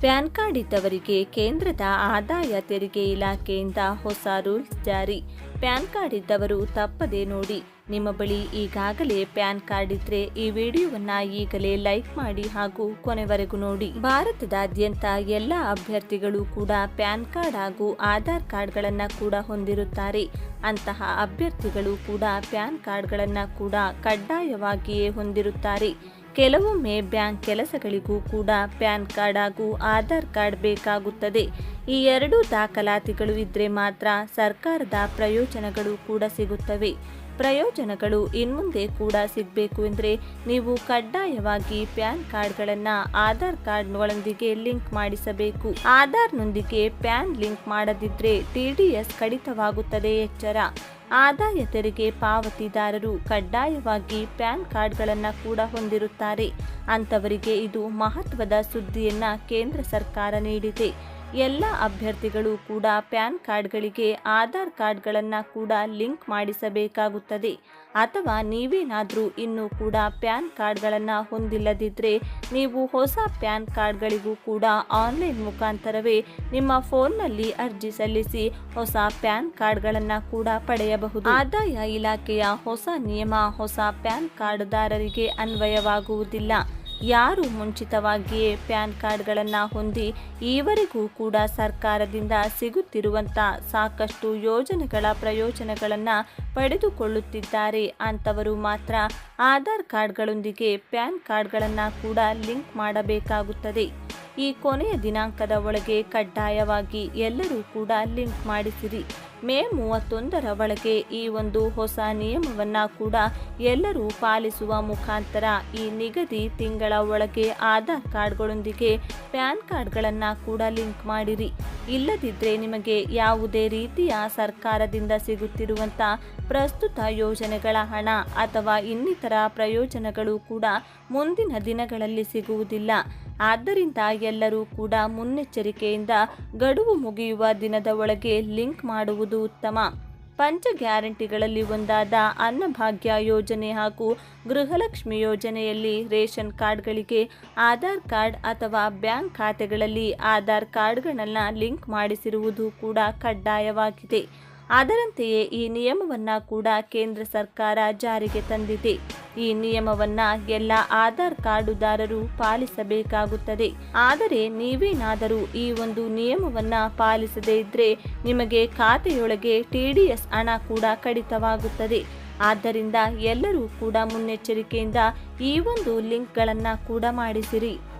PAN card ಇದ್ದವರಿಗೆ ಕೇಂದ್ರದ ಆದಾಯ ತೆರಿಗೆ ಇಲಾಖೆಯಿಂದ ಹೊಸ ರೂಲ್ಸ್ ಜಾರಿ. ಪ್ಯಾನ್ ಕಾರ್ಡ್ ಇದ್ದವರು ತಪ್ಪದೆ ನೋಡಿ. ನಿಮ್ಮ ಬಳಿ ಈಗಾಗಲೇ ಪ್ಯಾನ್ ಕಾರ್ಡ್ ಇದ್ರೆ ಈ ವಿಡಿಯೋವನ್ನ ಈಗಲೇ ಲೈಕ್ ಮಾಡಿ ಹಾಗೂ ಕೊನೆವರೆಗೂ ನೋಡಿ. ಭಾರತದಾದ್ಯಂತ ಎಲ್ಲ ಅಭ್ಯರ್ಥಿಗಳು ಕೂಡ ಪ್ಯಾನ್ ಕಾರ್ಡ್ ಹಾಗೂ ಆಧಾರ್ ಕಾರ್ಡ್ಗಳನ್ನ ಕೂಡ ಹೊಂದಿರುತ್ತಾರೆ. ಅಂತಹ ಅಭ್ಯರ್ಥಿಗಳು ಕೂಡ ಪ್ಯಾನ್ ಕಾರ್ಡ್ಗಳನ್ನ ಕೂಡ ಕಡ್ಡಾಯವಾಗಿಯೇ ಹೊಂದಿರುತ್ತಾರೆ. ಕೆಲವೊಮ್ಮೆ ಬ್ಯಾಂಕ್ ಕೆಲಸಗಳಿಗೂ ಕೂಡ ಪ್ಯಾನ್ ಕಾರ್ಡ್ ಹಾಗೂ ಆಧಾರ್ ಕಾರ್ಡ್ ಬೇಕಾಗುತ್ತದೆ. ಈ ಎರಡೂ ದಾಖಲಾತಿಗಳು ಇದ್ರೆ ಮಾತ್ರ ಸರ್ಕಾರದ ಪ್ರಯೋಜನಗಳು ಕೂಡ ಸಿಗುತ್ತವೆ. ಪ್ರಯೋಜನಗಳು ಇನ್ಮುಂದೆ ಕೂಡ ಸಿಗಬೇಕು ಎಂದರೆ ನೀವು ಕಡ್ಡಾಯವಾಗಿ ಪ್ಯಾನ್ ಕಾರ್ಡ್ಗಳನ್ನು ಆಧಾರ್ ಕಾರ್ಡ್ಗಳೊಂದಿಗೆ ಲಿಂಕ್ ಮಾಡಿಸಬೇಕು. ಆಧಾರ್ನೊಂದಿಗೆ ಪ್ಯಾನ್ ಲಿಂಕ್ ಮಾಡದಿದ್ದರೆ ಟಿ ಡಿ ಎಸ್ ಕಡಿತವಾಗುತ್ತದೆ ಎಚ್ಚರ. ಆದಾಯ ತೆರಿಗೆ ಪಾವತಿದಾರರು ಕಡ್ಡಾಯವಾಗಿ ಪ್ಯಾನ್ ಕಾರ್ಡ್ಗಳನ್ನು ಕೂಡ ಹೊಂದಿರುತ್ತಾರೆ. ಅಂಥವರಿಗೆ ಇದು ಮಹತ್ವದ ಸುದ್ದಿಯನ್ನು ಕೇಂದ್ರ ಸರ್ಕಾರ ನೀಡಿದೆ. ಎಲ್ಲ ಅಭ್ಯರ್ಥಿಗಳು ಕೂಡ ಪ್ಯಾನ್ ಕಾರ್ಡ್ಗಳಿಗೆ ಆಧಾರ್ ಕಾರ್ಡ್ಗಳನ್ನು ಕೂಡ ಲಿಂಕ್ ಮಾಡಿಸಬೇಕಾಗುತ್ತದೆ. ಅಥವಾ ನೀವೇನಾದರೂ ಇನ್ನೂ ಕೂಡ ಪ್ಯಾನ್ ಕಾರ್ಡ್ಗಳನ್ನು ಹೊಂದಿಲ್ಲದಿದ್ದರೆ ನೀವು ಹೊಸ ಪ್ಯಾನ್ ಕಾರ್ಡ್ಗಳಿಗೂ ಕೂಡ ಆನ್ಲೈನ್ ಮುಖಾಂತರವೇ ನಿಮ್ಮ ಫೋನ್ನಲ್ಲಿ ಅರ್ಜಿ ಸಲ್ಲಿಸಿ ಹೊಸ ಪ್ಯಾನ್ ಕಾರ್ಡ್ಗಳನ್ನು ಕೂಡ ಪಡೆಯಬಹುದು. ಆದಾಯ ಇಲಾಖೆಯ ಹೊಸ ನಿಯಮ ಹೊಸ ಪ್ಯಾನ್ ಕಾರ್ಡ್ದಾರರಿಗೆ ಅನ್ವಯವಾಗುವುದಿಲ್ಲ. ಯಾರು ಮುಂಚಿತವಾಗಿಯೇ ಪ್ಯಾನ್ ಕಾರ್ಡ್ಗಳನ್ನು ಹೊಂದಿ ಈವರೆಗೂ ಕೂಡ ಸರ್ಕಾರದಿಂದ ಸಿಗುತ್ತಿರುವಂಥ ಸಾಕಷ್ಟು ಯೋಜನೆಗಳ ಪ್ರಯೋಜನಗಳನ್ನು ಪಡೆದುಕೊಳ್ಳುತ್ತಿದ್ದಾರೆ ಅಂಥವರು ಮಾತ್ರ ಆಧಾರ್ ಕಾರ್ಡ್ಗಳೊಂದಿಗೆ ಪ್ಯಾನ್ ಕಾರ್ಡ್ಗಳನ್ನು ಕೂಡ ಲಿಂಕ್ ಮಾಡಬೇಕಾಗುತ್ತದೆ. ಈ ಕೊನೆಯ ದಿನಾಂಕದ ಒಳಗೆ ಕಡ್ಡಾಯವಾಗಿ ಎಲ್ಲರೂ ಕೂಡ ಲಿಂಕ್ ಮಾಡಿಸಿರಿ. ಮೇ ಮೂವತ್ತೊಂದರ ಒಳಗೆ ಈ ಒಂದು ಹೊಸ ನಿಯಮವನ್ನು ಕೂಡ ಎಲ್ಲರೂ ಪಾಲಿಸುವ ಮುಖಾಂತರ ಈ ನಿಗದಿ ತಿಂಗಳ ಒಳಗೆ ಆಧಾರ್ ಕಾರ್ಡ್ಗಳೊಂದಿಗೆ ಪ್ಯಾನ್ ಕಾರ್ಡ್ಗಳನ್ನು ಕೂಡ ಲಿಂಕ್ ಮಾಡಿರಿ. ಇಲ್ಲದಿದ್ದರೆ ನಿಮಗೆ ಯಾವುದೇ ರೀತಿಯ ಸರ್ಕಾರದಿಂದ ಸಿಗುತ್ತಿರುವಂಥ ಪ್ರಸ್ತುತ ಯೋಜನೆಗಳ ಹಣ ಅಥವಾ ಇನ್ನಿತರ ಪ್ರಯೋಜನಗಳು ಕೂಡ ಮುಂದಿನ ದಿನಗಳಲ್ಲಿ ಸಿಗುವುದಿಲ್ಲ. ಆದ್ದರಿಂದ ಎಲ್ಲರೂ ಕೂಡ ಮುನ್ನೆಚ್ಚರಿಕೆಯಿಂದ ಗಡುವು ಮುಗಿಯುವ ದಿನದ ಒಳಗೆ ಲಿಂಕ್ ಮಾಡುವುದು ಉತ್ತಮ. ಪಂಚ ಗ್ಯಾರಂಟಿಗಳಲ್ಲಿ ಒಂದಾದ ಅನ್ನಭಾಗ್ಯ ಯೋಜನೆ ಹಾಗೂ ಗೃಹಲಕ್ಷ್ಮಿ ಯೋಜನೆಯಲ್ಲಿ ರೇಷನ್ ಕಾರ್ಡ್ಗಳಿಗೆ ಆಧಾರ್ ಕಾರ್ಡ್ ಅಥವಾ ಬ್ಯಾಂಕ್ ಖಾತೆಗಳಲ್ಲಿ ಆಧಾರ್ ಕಾರ್ಡ್ಗಳನ್ನು ಲಿಂಕ್ ಮಾಡಿಸಿರುವುದು ಕೂಡ ಕಡ್ಡಾಯವಾಗಿದೆ. ಅದರಂತೆಯೇ ಈ ನಿಯಮವನ್ನು ಕೂಡ ಕೇಂದ್ರ ಸರ್ಕಾರ ಜಾರಿಗೆ ತಂದಿದೆ. ಈ ನಿಯಮವನ್ನ ಎಲ್ಲ ಆಧಾರ್ ಕಾರ್ಡುದಾರರು ಪಾಲಿಸಬೇಕಾಗುತ್ತದೆ. ಆದರೆ ನೀವೇನಾದರೂ ಈ ಒಂದು ನಿಯಮವನ್ನ ಪಾಲಿಸದೇ ಇದ್ರೆ ನಿಮಗೆ ಖಾತೆಯೊಳಗೆ ಟಿಡಿಎಸ್ ಹಣ ಕೂಡ ಕಡಿತವಾಗುತ್ತದೆ. ಆದ್ದರಿಂದ ಎಲ್ಲರೂ ಕೂಡ ಮುನ್ನೆಚ್ಚರಿಕೆಯಿಂದ ಈ ಒಂದು ಲಿಂಕ್ಗಳನ್ನು ಕೂಡ ಮಾಡಿಸಿರಿ.